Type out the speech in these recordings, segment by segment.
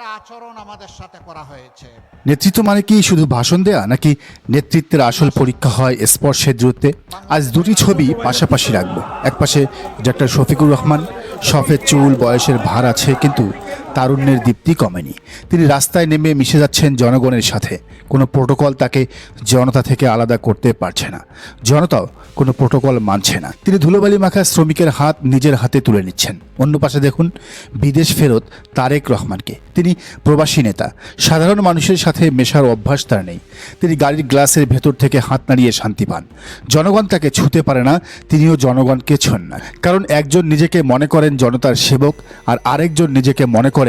একটা আচরণ আমাদের সাথে করা হয়েছে। নেতৃত্ব মানে কি? শুধু ভাষণ দেয়া নাকি নেতৃত্বের আসল পরীক্ষা হয় স্পর্শের দূরত্বে? আজ দুটি ছবি পাশাপাশি রাখব। একপাশে ডাক্তার শফিকুর রহমান শফের চুল বয়সের ভার আছে কিন্তু তারুণ্যের দীপ্তি কমেনি। তিনি রাস্তায় নেমে মিশে যাচ্ছেন জনগণের সাথে। কোনো প্রোটোকল তাকে জনতা থেকে আলাদা করতে পারছে না। জনতাও কোনো প্রোটোকল মানছে না। তিনি ধুলোবালি মাখা শ্রমিকের হাত নিজের হাতে তুলে নিচ্ছেন। অন্য পাশে দেখুন, বিদেশ ফেরত তারেক রহমানকে। তিনি প্রবাসী নেতা। সাধারণ মানুষের সাথে মেশার অভ্যাস তার নেই। তিনি গাড়ির গ্লাসের ভেতর থেকে হাত নাড়িয়ে শান্তি পান। জনগণ তাকে ছুতে পারে না, তিনিও জনগণকে ছন না। কারণ একজন নিজেকে মনে করেন জনতার সেবক, আর আরেকজন নিজেকে মনে করেন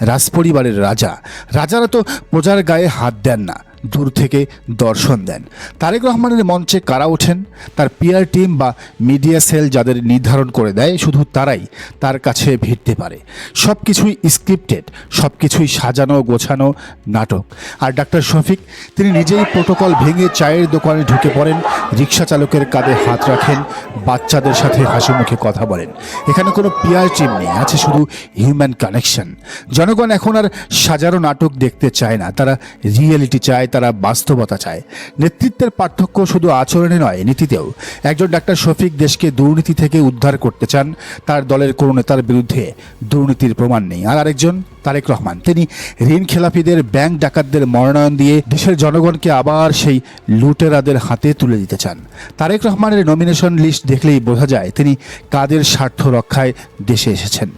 রাজপরিবারের রাজা। রাজারা তো প্রজার গায়ে হাত দেন না। দূর থেকে দর্শন দেন। তারেক রহমানের মঞ্চে কারা ওঠেন? তার পিআর টিম বা মিডিয়া সেল যাদের নির্ধারণ করে দেয়, শুধু তারাই তার কাছে ভিড়তে পারে। সব কিছুই স্ক্রিপ্টেড সব কিছুই সাজানো, গোছানো নাটক। আর ডাক্তার শফিক, তিনি নিজেই প্রোটোকল ভেঙে চায়ের দোকানে ঢুকে পড়েন, রিক্সা চালকের কাঁধে হাত রাখেন, বাচ্চাদের সাথে হাসি মুখে কথা বলেন। এখানে কোনো পিআর টিম নেই, আছে শুধু হিউম্যান কানেকশন। জনগণ এখন আর সাজানো নাটক দেখতে চায় না, তারা রিয়েলিটি চায় তারা বাস্তবতা চায়। নেতৃত্বের পার্থক্য শুধু আচরণে নয়, নীতিতেও। একজন ডাক্তার শফিক দেশকে দুর্নীতি থেকে উদ্ধার করতে চান, তার দলের কোনো নেতার বিরুদ্ধে দুর্নীতির প্রমাণ নেই। আর আরেকজন তারেক রহমান। তিনি ঋণ খেলাপিদের ব্যাংক ডাকাতদের মনোনয়ন দিয়ে দেশের জনগণকে আবার সেই লুটেরাদের হাতে তুলে দিতে চান। তারেক রহমানের নমিনেশন লিস্ট দেখলেই বোঝা যায় তিনি কাদের স্বার্থ রক্ষায় দেশে এসেছেন।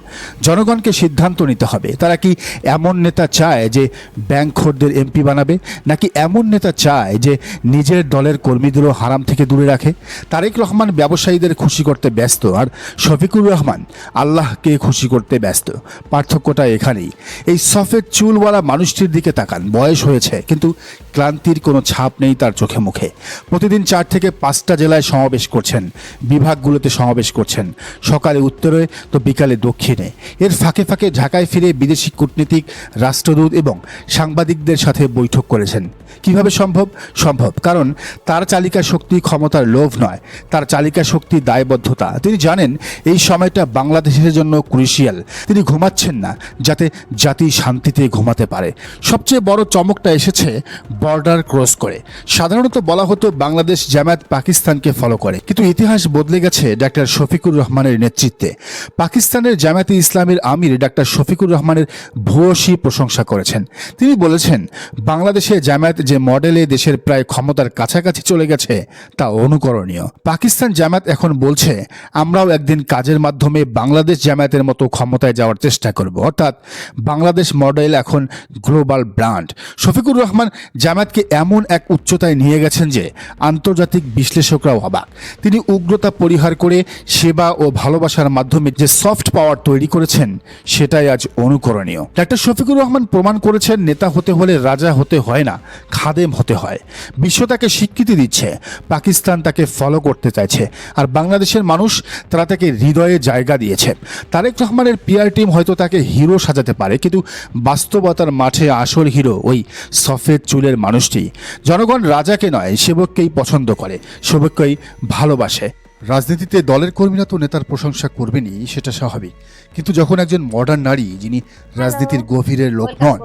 জনগণকে সিদ্ধান্ত নিতে হবে। তারা কি এমন নেতা চায় যে ব্যাংক খোরদের এমপি বানাবে, নাকি এমন নেতা চায় যে নিজের দলের কর্মীদেরও হারাম থেকে দূরে রাখে? তারেক রহমান ব্যবসায়ীদের খুশি করতে ব্যস্ত, আর শফিকুর রহমান আল্লাহকে খুশি করতে ব্যস্ত। পার্থক্যটা এখানেই। এই সফেদ চুলওয়ালা মানুষটির দিকে তাকান। বয়স হয়েছে, কিন্তু ক্লান্তির কোনো ছাপ নেই তার চোখে মুখে। প্রতিদিন চার থেকে পাঁচটা জেলায় সমাবেশ করছেন, বিভাগগুলোতে সমাবেশ করছেন। সকালে উত্তরে, তো বিকালে দক্ষিণে। এর ফাঁকে ফাঁকে ঢাকায় ফিরে বিদেশি কূটনীতিক, রাষ্ট্রদূত এবং সাংবাদিকদের সাথে বৈঠক করেছেন। কীভাবে সম্ভব? সম্ভব, কারণ তার চালিকা শক্তি ক্ষমতার লোভ নয়, তার চালিকা শক্তি দায়বদ্ধতা। তিনি জানেন, এই সময়টা বাংলাদেশের জন্য ক্রুশিয়াল। তিনি ঘুমাচ্ছেন না, যাতে জাতি শান্তিতে ঘুমাতে পারে। সবচেয়ে বড় চমকটা এসেছে বর্ডার ক্রস করে। সাধারণত বলা হতো বাংলাদেশ জামায়াত পাকিস্তানকে ফলো করে। কিন্তু ইতিহাস বদলে গেছে ডাক্তার শফিকুর রহমানের নেতৃত্বে। পাকিস্তানের জামায়াতে ইসলামের আমির ডাক্তার শফিকুর রহমানের ভূয়সী প্রশংসা করেছেন। তিনি বলেছেন, বাংলাদেশে জামায়াত যে মডেলে দেশের প্রায় ক্ষমতার কাছাকাছি চলে গেছে, তা অনুকরণীয়। পাকিস্তান জামায়াত এখন বলছে, আমরাও একদিন কাজের মাধ্যমে বাংলাদেশ জামায়াতের মতো ক্ষমতায় যাওয়ার চেষ্টা করব। অর্থাৎ বাংলাদেশ মডেল এখন গ্লোবাল ব্র্যান্ড। শফিকুর রহমান জামায়াতকে এমন এক উচ্চতায় নিয়ে গেছেন যে আন্তর্জাতিক বিশ্লেষকরাও অবাক। তিনি উগ্রতা পরিহার করে সেবা ও ভালোবাসার মাধ্যমে যে সফট পাওয়ার তৈরি করেছেন, সেটাই আজ অনুকরণীয়। ডাক্তার শফিকুর রহমান প্রমাণ করেছেন, নেতা হতে হলে রাজা হতে হয় না, খাদেম হতে হয়। বিশ্ব তাকে স্বীকৃতি দিচ্ছে, পাকিস্তান তাকে ফলো করতে চাইছে, আর বাংলাদেশের মানুষ তারা তাকে হৃদয়ে জায়গা দিয়েছে। তারেক রহমানের পিআর টিম হয়তো তাকে হিরো সাজাতে পারে। কিন্তু বাস্তবতার মাঠে আসল হিরো ওই সফেদ চুলের মানুষটি। জনগণ রাজাকে নয় সেবককেই পছন্দ করে সেবককেই ভালোবাসে। রাজনীতিতে দলের কর্মীরা তো নেতার প্রশংসা করবেনই সেটা স্বাভাবিক। কিন্তু যখন একজন মডার্ন নারী যিনি রাজনীতির গভীরের লোক নন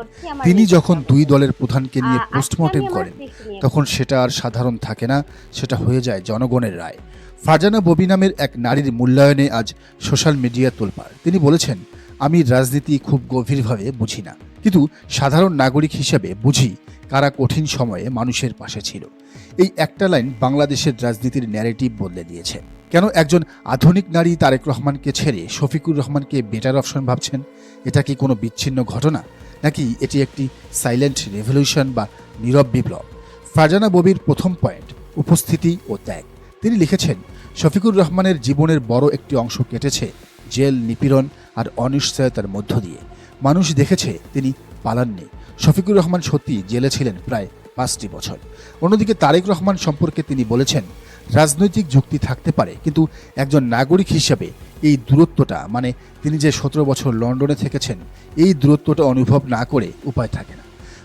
তিনি যখন দুই দলের প্রধানকে নিয়ে পোস্টমর্টেম করেন তখন সেটা আর সাধারণ থাকে না সেটা হয়ে যায় জনগণের রায়। ফারজানা ববি নামের এক নারীর মূল্যায়নে আজ সোশ্যাল মিডিয়া তোলপাড়। তিনি বলেছেন আমি রাজনীতি খুব গভীরভাবে বুঝি না। কিন্তু সাধারণ নাগরিক হিসেবে বুঝি কারা কঠিন সময়ে মানুষের পাশে ছিল। এই একটা লাইন বাংলাদেশের রাজনীতির ন্যারেটিভ বদলে দিয়েছে। কেন একজন আধুনিক নারী তারেক রহমানকে ছেড়ে শফিকুর রহমানকে বেটার অপশন ভাবছেন? এটা কি কোনো বিচ্ছিন্ন ঘটনা? নাকি এটি একটি সাইলেন্ট রেভলিউশন বা নীরব বিপ্লব? ফারজানা ববির প্রথম পয়েন্ট উপস্থিতি ও ত্যাগ। তিনি লিখেছেন, শফিকুর রহমানের জীবনের বড় একটি অংশ কেটেছে জেল নিপীড়ন আর অনিশ্চয়তার মধ্য দিয়ে। মানুষ দেখেছে তিনি পালাননি। শফিকুর রহমান সত্যি জেলে ছিলেন প্রায় পাঁচটি বছর। অন্যদিকে তারেক রহমান সম্পর্কে তিনি বলেছেন, রাজনৈতিক যুক্তি থাকতে পারে, কিন্তু একজন নাগরিক হিসেবে এই দূরত্বটা মানে তিনি যে সতেরো বছর লন্ডনে থেকেছেন, এই দূরত্বটা অনুভব না করে উপায় থাকে না।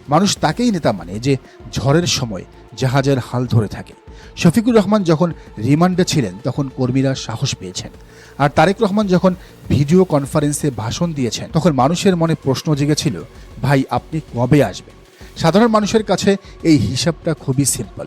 মানুষ তাকেই নেতা মানে যে ঝড়ের সময় জাহাজের হাল ধরে থাকে। শফিকুর রহমান যখন রিমান্ডে ছিলেন, তখন কর্মীরা সাহস পেয়েছেন। আর তারেক রহমান যখন ভিডিও কনফারেন্সে ভাষণ দিয়েছেন, তখন মানুষের মনে প্রশ্ন জেগেছিল, ভাই, আপনি কবে আসবেন? সাধারণ মানুষের কাছে এই হিসাবটা খুবই সিম্পল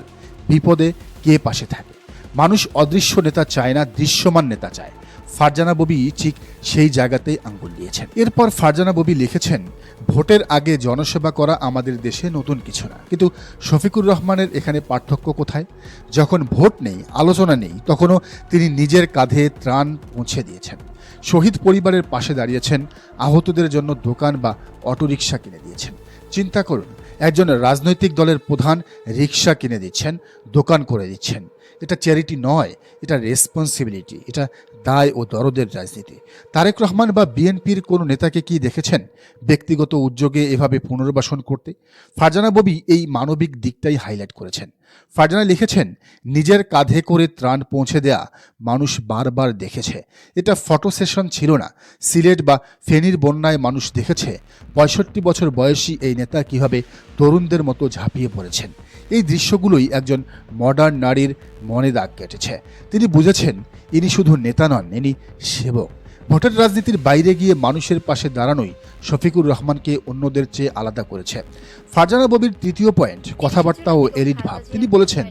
বিপদে কে পাশে থাকে? মানুষ অদৃশ্য নেতা চায় না, দৃশ্যমান নেতা চায়। ফারজানা ববি ঠিক সেই জায়গাতেই আঙ্গুল দিয়েছেন। এরপর ফারজানা ববি লিখেছেন, ভোটের আগে জনসেবা করা আমাদের দেশে নতুন কিছু না। কিন্তু শফিকুর রহমানের এখানে পার্থক্য কোথায়? যখন ভোট নেই, আলোচনা নেই, তখনও তিনি নিজের কাঁধে ত্রাণ পৌঁছে দিয়েছেন। শহীদ পরিবারের পাশে দাঁড়িয়েছেন, আহতদের জন্য দোকান বা অটোরিকশা কিনে দিয়েছেন। চিন্তা করুন, একজন রাজনৈতিক দলের প্রধান রিক্সা কিনে দিচ্ছেন, দোকান করে দিচ্ছেন। এটা চ্যারিটি নয়, এটা রেসপন্সিবিলিটি এটা দায় ও দরদের রাজনীতি। তারেক রহমান বা বিএনপির কোনো নেতাকে কি দেখেছেন? ব্যক্তিগত উদ্যোগে এভাবে পুনর্বাসন করতে? ফারজানা ববি এই মানবিক দিকটাই হাইলাইট করেছেন। ফারজানা লিখেছেন, নিজের কাঁধে করে ত্রাণ পৌঁছে দেয়া মানুষ বারবার দেখেছে। এটা ফটো সেশন ছিল না, সিলেট বা ফেনীর বন্যায় মানুষ দেখেছে। পঁয়ষট্টি বছর বয়সী এই নেতা কীভাবে তরুণদের মতো ঝাঁপিয়ে পড়েছেন? এই দৃশ্যগুলোই একজন মডার্ন নারীর মনে দাগ কেটেছে। তিনি বুঝেছেন, ইনি শুধু নেতা নন, ইনি সেবক। ভোটার রাজনীতির বাইরে গিয়ে মানুষের পাশে দাঁড়ানোই শফিকুর রহমানকে অন্যদের চেয়ে আলাদা করেছে। ফারজানা ববির তৃতীয় পয়েন্ট, কথাবার্তা ও এলিট ভাব। তিনি বলেছেন,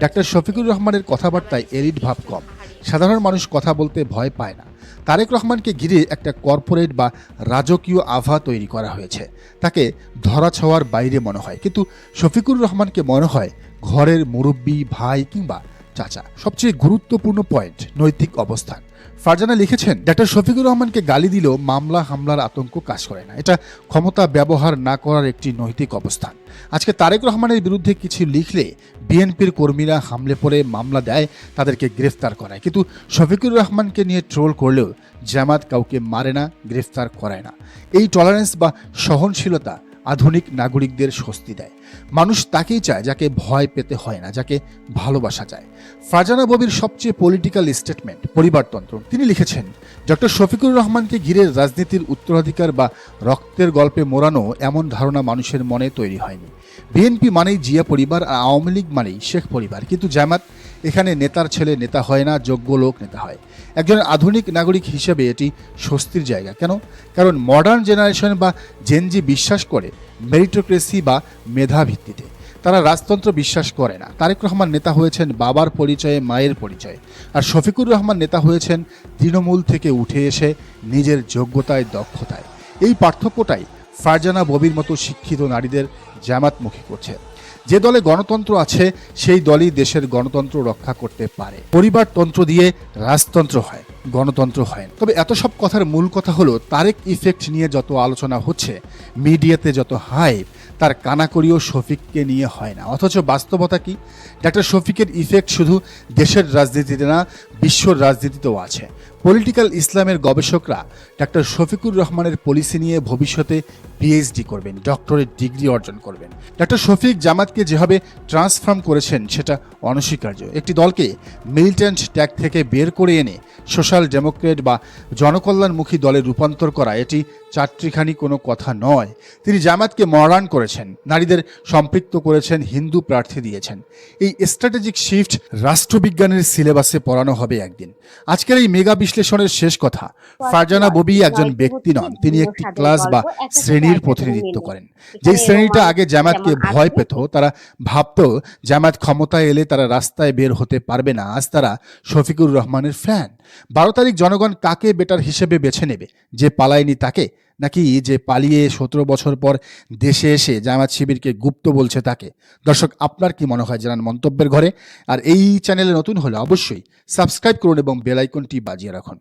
ডাক্তার শফিকুর রহমানের কথাবার্তায় এলিট ভাব কম। সাধারণ মানুষ কথা বলতে ভয় পায় না। তারেক রহমানকে ঘিরে একটা কর্পোরেট বা রাজকীয় আভা তৈরি করা হয়েছে। তাকে ধরা ছোঁয়ার বাইরে মনে হয়। কিন্তু শফিকুর রহমানকে মনে হয় ঘরের মুরব্বী, ভাই কিংবা চাচা। সবচেয়ে গুরুত্বপূর্ণ পয়েন্ট, নৈতিক অবস্থান। ফারজানা লিখেছেন, ডাক্তার শফিকুর রহমানকে গালি দিলেও মামলা হামলার আতঙ্ক কাজ করে না। এটা ক্ষমতা ব্যবহার না করার একটি নৈতিক অবস্থান। আজকে তারেক রহমানের বিরুদ্ধে কিছু লিখলে বিএনপির কর্মীরা হামলে পড়ে, মামলা দেয়, তাদেরকে গ্রেফতার করায়। কিন্তু শফিকুর রহমানকে নিয়ে ট্রোল করলেও জামাত কাউকে মারে না, গ্রেফতার করায় না। এই টলারেন্স বা সহনশীলতা আধুনিক নাগরিকদের স্বস্তি দেয়। মানুষ তাকেই চায় যাকে ভয় পেতে হয় না, যাকে ভালোবাসা যায় ফারজানা ববির সবচেয়ে পলিটিক্যাল স্টেটমেন্ট পরিবারতন্ত্র, তিনি লিখেছেন, ডক্টর শফিকুর রহমানকে ঘিরে রাজনীতির উত্তরাধিকার বা রক্তের গল্পে মোড়ানো এমন ধারণা মানুষের মনে তৈরি হয়নি। বিএনপি মানেই জিয়া পরিবার আর আওয়ামী লীগ মানেই শেখ পরিবার। কিন্তু জামাত এখানে নেতার ছেলে নেতা হয় না, যোগ্য লোক নেতা হয়। একজন আধুনিক নাগরিক হিসেবে এটি স্বস্তির জায়গা। কেন? কারণ মডার্ন জেনারেশন বা জেনজি বিশ্বাস করে মেরিটোক্রেসি বা মেধা ভিত্তিতে। তারা রাজতন্ত্র বিশ্বাস করে না। তারেক রহমান নেতা হয়েছেন বাবার পরিচয়ে, মায়ের পরিচয়ে। আর শফিকুর রহমান নেতা হয়েছেন তৃণমূল থেকে উঠে এসে নিজের যোগ্যতায়, দক্ষতায়। এই পার্থক্যটাই ফারজানা ববির মতো শিক্ষিত নারীদের জামাতমুখী করছে। যে দলে গণতন্ত্র আছে, সেই দলই দেশের গণতন্ত্র রক্ষা করতে পারে। পরিবারতন্ত্র দিয়ে রাজতন্ত্র হয়, গণতন্ত্র হয় তবে এত সব কথার মূল কথা হলো, তারেক ইফেক্ট নিয়ে যত আলোচনা হচ্ছে, মিডিয়াতে যত হাইপ, তার কানাকড়িও শফিককে নিয়ে হয় না। অথচ বাস্তবতা কি? ডাক্তার শফিকের ইফেক্ট শুধু দেশের রাজনীতিতে না, বিশ্বর রাজনীতিতেও আছে। পলিটিক্যাল ইসলামের গবেষকরা ডাক্তার শফিকুর রহমানের পলিসি নিয়ে ভবিষ্যতে পিএইচডি করবেন, ডক্টরেট ডিগ্রি অর্জন করবেন। ডাক্তার শফিক জামাতকে যেভাবে ট্রান্সফর্ম করেছেন, সেটা অনস্বীকার্য। একটি দলকে মিলিট্যান্ট ট্যাগ থেকে বের করে এনে সোশ্যাল ডেমোক্রেট বা জনকল্যাণমুখী দলে রূপান্তর করা, এটি চারটিখানি কোনো কথা নয়। তিনি জামাতকে মডার্ন করেছেন, নারীদের সম্পৃক্ত করেছেন, হিন্দু প্রার্থী দিয়েছেন। এই স্ট্র্যাটেজিক শিফট রাষ্ট্রবিজ্ঞানের সিলেবাসে পড়ানো হবে একদিন। আজকের এই মেগা বিশ্লেষণের শেষ কথা। ফারজানা ববি একজন ব্যক্তি নন তিনি একটি ক্লাস বা শ্রেণির প্রতিনিধিত্ব করেন। যে শ্রেণীটা আগে জামাতকে ভয় পেত তারা ভাবত জামাত ক্ষমতায় এলে তারা রাস্তায় বের হতে পারবে না। আজ তারা শফিকুর রহমানের ফ্যান। বারো তারিখ জনগণ কাকে বেটার হিসেবে বেছে নেবে? যে পালায়নি তাকে নাকি যে পালিয়ে সতেরো বছর পর দেশে এসে জামাত শিবিরকে গুপ্ত বলছে তাকে? দর্শক, আপনার কি মনে হয়? জানান মন্তব্যের ঘরে। আর এই চ্যানেলে নতুন হলে অবশ্যই সাবস্ক্রাইব করুন এবং বেলাইকনটি বাজিয়ে রাখুন।